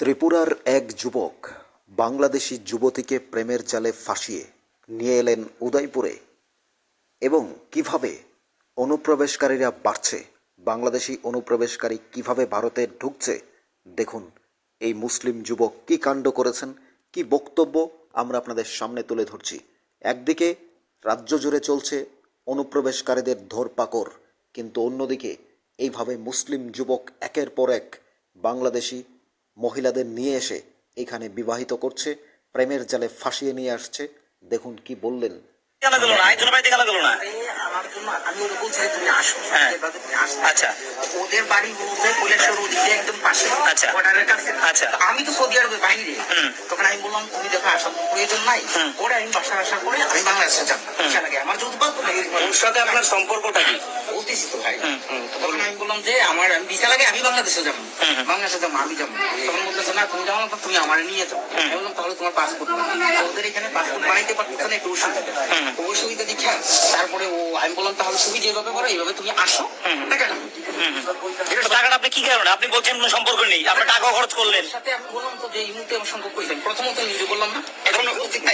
ত্রিপুরার এক যুবক বাংলাদেশি যুবতীকে প্রেমের জালে ফাঁসিয়ে নিয়ে এলেন উদয়পুরে এবং কীভাবে অনুপ্রবেশকারীরা বাড়ছে, বাংলাদেশি অনুপ্রবেশকারী কীভাবে ভারতে ঢুকছে, দেখুন এই মুসলিম যুবক কি কাণ্ড করেছেন, কি বক্তব্য আমরা আপনাদের সামনে তুলে ধরছি। একদিকে রাজ্য জুড়ে চলছে অনুপ্রবেশকারীদের ধরপাকড়, কিন্তু অন্যদিকে এইভাবে মুসলিম যুবক একের পর এক বাংলাদেশি মহিলাদের নিয়ে এসে এখানে বিবাহিত করছে প্রেমের জালে ফাঁসিয়ে নিয়ে আসছে। দেখুন কি বললেন গেল না বাড়িতে গেল না? আমি ওকে বলছি তুমি আসো হ্যাঁ। আচ্ছা। ওদের বাড়ি বলতে কৈলাসহর ওদিকে একদম পাশে আচ্ছা। বর্ডারের কাছে। আচ্ছা। আমি তো সৌদি আরবের বাইরে। তখন আমি বললাম তুমি দেখো আসার প্রয়োজন নাই। পরে আমি বাসা আসা করে আমি বাংলাদেশে যাব। লাগে। আমার যদি বাদ ওর সাথে আপনার সম্পর্কটা কি? বলতেছি তো ভাই। তখন আমি বললাম যে আমার আমি ভিসা লাগে আমি বাংলাদেশে যাব। বাংলাদেশে যাব আমি যাব। তখন বলতেছে না তুমি যাও না তুমি আমার নিয়ে যাও। আমি বললাম তাহলে তোমার পাসপোর্ট ওদের এখানে পাসপোর্ট বানাইতে পারতেছে না একটু অসুবিধা। ওই সুবিধা দেখে তারপরে ও আমি বললাম তাহলে তুমি যেভাবে করো এইভাবে তুমি আসো। টাকাটা টাকাটা আপনি কি কারণে? আপনি বলছেন কোনো সম্পর্ক নেই। আপনি টাকা খরচ করলেন। সাথে আমি বললাম তো যে এই মুহূর্তে আমার সঙ্গে কইছেন প্রথমত নিজে বললাম না। এখন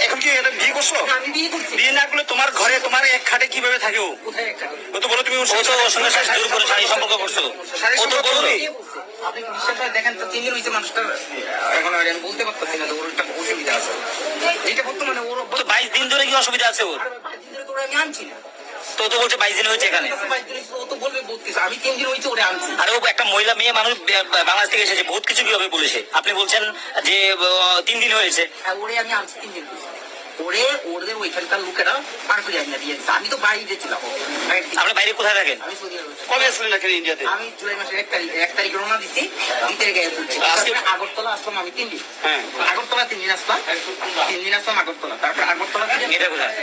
এখন কি এটা বিয়ে করছ? আমি বিয়ে করছি। বিয়ে না করলে তোমার ঘরে তোমার এক খাটে কীভাবে থাকে ও? কোথায় ও তো বলো তুমি ওর সঙ্গে ওর সঙ্গে জোর করে শারীরিক সম্পর্ক করছ। ও তো বলবে আপনি বিশ্বাস দেখেন তো তিন দিন হয়েছে মানুষটার এখন আর আমি বলতে পারতেছি না যে ওর একটা অসুবিধা আছে। যেটা বর্তমানে ওর তো বাইশ দিন ধরে কি অসুবিধা আছে ওর? তো তো বলছে বাইশ দিন হয়েছে এখানে। আমি তিন দিন হয়েছে ওরে আনছি। আর ও একটা মহিলা মেয়ে মানুষ বাংলাদেশ থেকে এসেছে বহুত কিছু কীভাবে বলেছে? আপনি বলছেন যে তিন দিন হয়েছে। আর ওরে আমি আনছি তিন দিন ওরে ওদের ওইখানকার লোকেরা পার করে আনিয়া দিয়ে দিচ্ছে আমি তো বাইরে ছিলাম। বাইরে আপনি বাইরে কোথায় থাকেন। কবে আসলেন এখানে ইন্ডিয়াতে? আমি জুলাই মাসের এক তারিখ এক তারিখ রওনা দিচ্ছি দুই তারিখে আজকে- আগরতলা আসলাম আমি তিন দিন। হ্যাঁ। আগরতলা তিন দিন আসলাম। তিন দিন আসলাম আগরতলা। তারপর আগরতলা থেকে মেয়েটা কোথায়?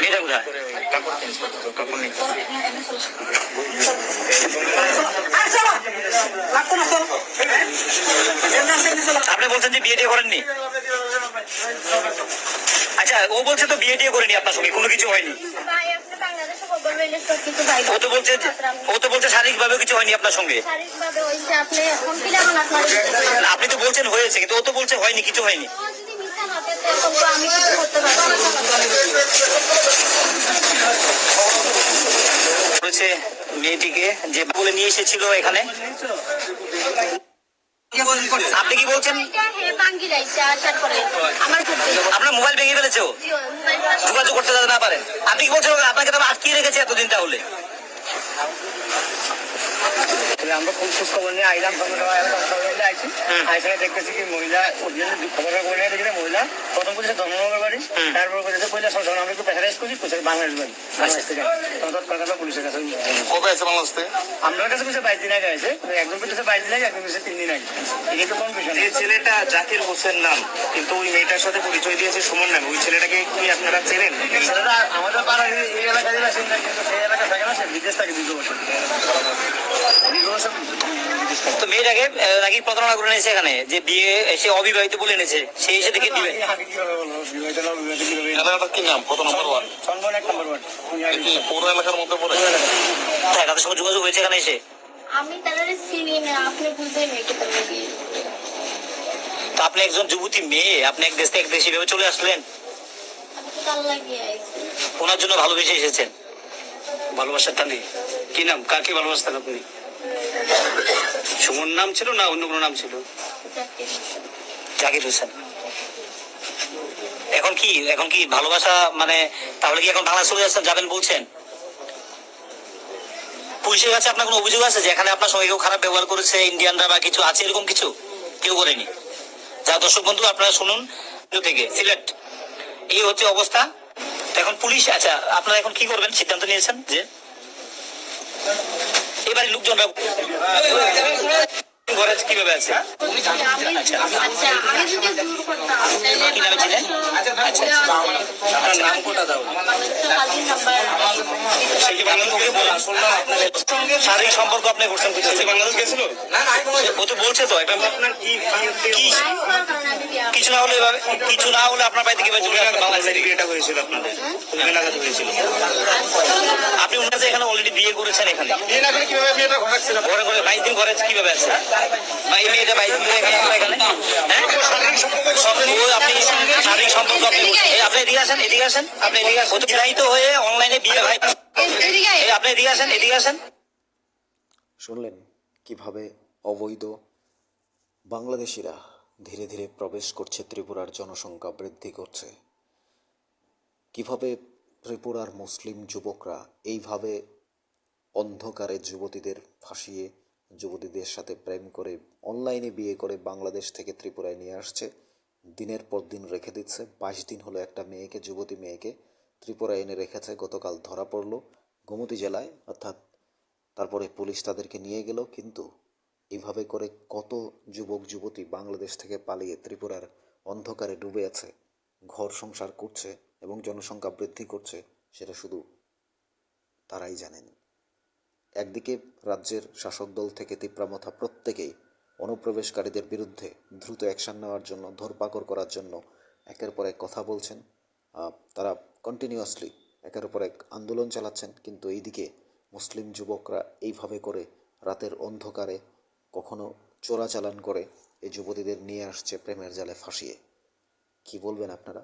মেয়েটা কোথায়? কাপড় চেঞ্জ করতে আপনি বলছেন যে বিয়ে টিয়ে করেননি? আচ্ছা ও বলছে তো বিয়ে টিয়ে করেনি আপনার সঙ্গে, কোনো কিছু হয়নি। ও তো বলছে ও তো বলছে শারীরিক ভাবে কিছু হয়নি আপনার সঙ্গে। আপনি তো বলছেন হয়েছে, কিন্তু ও তো বলছে হয়নি, কিছু হয়নি। মেয়েটিকে যে বলে নিয়ে এসেছিল এখানে। আপনি কি বলছেন? পরে আপনার মোবাইল ভেঙে ফেলেছে যোগাযোগ করতে যাতে না পারেন। আপনি কি বলছেন আপনাকে তো আটকিয়ে রেখেছে এতদিন তাহলে। তাহলে আমরা খুব খোঁজ খবর নিয়ে আইলাম খবর আইছি। আইসে দেখতেছি কি মহিলা খবর নিয়ে দেখি মহিলা প্রথম করেছে ধর্মনগর বাড়ি তারপর করেছে পয়লা সরকার আমরা একটু প্রেসারাইজ করছি কোথায় বাংলাদেশ বাড়ি। বাংলাদেশ থেকে। তখন পুলিশের কাছে কবে আছে বাংলাদেশ থেকে? আমরা কাছে কিছু বাইশ দিন আগে আছে। একজন পেয়েছে বাইশ দিন আগে একজন পেয়েছে তিন দিন আগে। এটা তো কনফিউশন। যে ছেলেটা জাকির হোসেন নাম কিন্তু ওই মেয়েটার সাথে পরিচয় দিয়েছে সুমন নাম। ওই ছেলেটাকে কি আপনারা চেনেন? সেটা আমাদের পাড়ার এই- এলাকায় বাসিন্দা কিন্তু সেই এলাকা থাকে না সে বিদেশ থাকে দীর্ঘ বছর। দীর্ঘ তো মেয়েটাকে নাকি প্রতারণা করে এনেছে এখানে? যে বিয়ে এসে অবিবাহিত বলে এনেছে সেই এসে দেখে দিবে। কি নাম? কত নম্বর পৌর এলাকার মধ্যে পড়ে? তাদের সঙ্গে যোগাযোগ হয়েছে এখানে এসে। আমি তাদের চিনি না আপনি মেয়েকে তাদের আপনি একজন যুবতী মেয়ে আপনি এক দেশ থেকে এক দেশে ভেবে চলে আসলেন? ওনার জন্য ভালোবেসে এসেছেন। ভালোবাসার টানে। কি নাম? কাকে ভালোবাসতেন আপনি? সুমন নাম ছিল না অন্য কোনো নাম ছিল? জাকির হোসেন। এখন কি এখন কি ভালোবাসা মানে তাহলে কি এখন বাংলা চলে যাচ্ছেন, যাবেন বলছেন? পুলিশের কাছে আপনার কোনো অভিযোগ আছে যে এখানে আপনার সঙ্গে কেউ খারাপ ব্যবহার করেছে, ইন্ডিয়ানরা বা কিছু আছে, এরকম কিছু? কেউ করেনি যা দর্শক বন্ধু, আপনারা শুনুন থেকে। সিলেক্ট এই হচ্ছে অবস্থা। এখন পুলিশ আচ্ছা আপনারা এখন কি করবেন? সিদ্ধান্ত নিয়েছেন যে? এবারে লোকজনরা ঘরে কীভাবে আছে? আমি আমি যদি জোর করতাম তাহলে কি নামে ছিলেন? আপনার নাম কোটা দাও। সে কি বাংলাদেশ শারীরিক সম্পর্ক আপনি করছেন সে বাংলাদেশ গেছিল? না না আমি কোনো ও তো বলছে তো আপনার কি কিছু না হলে এভাবে কিছু না হলে আপনার বাড়িতে থেকে চলে এটা হয়েছিল আপনাদের। হয়েছিল। আপনি ওনার যে এখানে অলরেডি বিয়ে করেছেন এখানে। বিয়ে না করে কীভাবে বিয়েটা ঘটাচ্ছিল ঘরে ঘরে বাইশ দিন ঘরে কীভাবে আছে? শুনলেন কীভাবে অবৈধ বাংলাদেশিরা ধীরে ধীরে প্রবেশ করছে ত্রিপুরার জনসংখ্যা বৃদ্ধি করছে? কীভাবে ত্রিপুরার মুসলিম যুবকরা এইভাবে অন্ধকারে যুবতীদের ফাঁসিয়ে যুবতীদের সাথে প্রেম করে, অনলাইনে বিয়ে করে বাংলাদেশ থেকে ত্রিপুরায় নিয়ে আসছে। দিনের পর দিন রেখে দিচ্ছে। বাইশ দিন হলো একটা মেয়েকে, যুবতী মেয়েকে ত্রিপুরায় এনে রেখেছে। গতকাল ধরা পড়ল গোমতী জেলায়, অর্থাৎ তারপরে পুলিশ তাদেরকে নিয়ে গেল। কিন্তু এইভাবে করে কত যুবক, যুবতী বাংলাদেশ থেকে পালিয়ে ত্রিপুরার অন্ধকারে ডুবে আছে। ঘর সংসার করছে এবং জনসংখ্যা বৃদ্ধি করছে, সেটা শুধু তারাই জানেন। একদিকে রাজ্যের শাসক দল থেকে তিপ্রামথা প্রত্যেকেই অনুপ্রবেশকারীদের বিরুদ্ধে দ্রুত অ্যাকশন নেওয়ার জন্য ধরপাকড় করার জন্য একের পর এক কথা বলছেন। তারা কন্টিনিউয়াসলি একের পর এক আন্দোলন চালাচ্ছেন, কিন্তু এইদিকে মুসলিম যুবকরা এইভাবে করে রাতের অন্ধকারে কখনো চোরাচালান করে এই যুবতীদের নিয়ে আসছে প্রেমের জালে ফাঁসিয়ে। কি বলবেন আপনারা?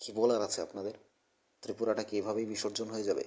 কি বলার আছে আপনাদের? ত্রিপুরাটা কি এভাবেই বিসর্জন হয়ে যাবে?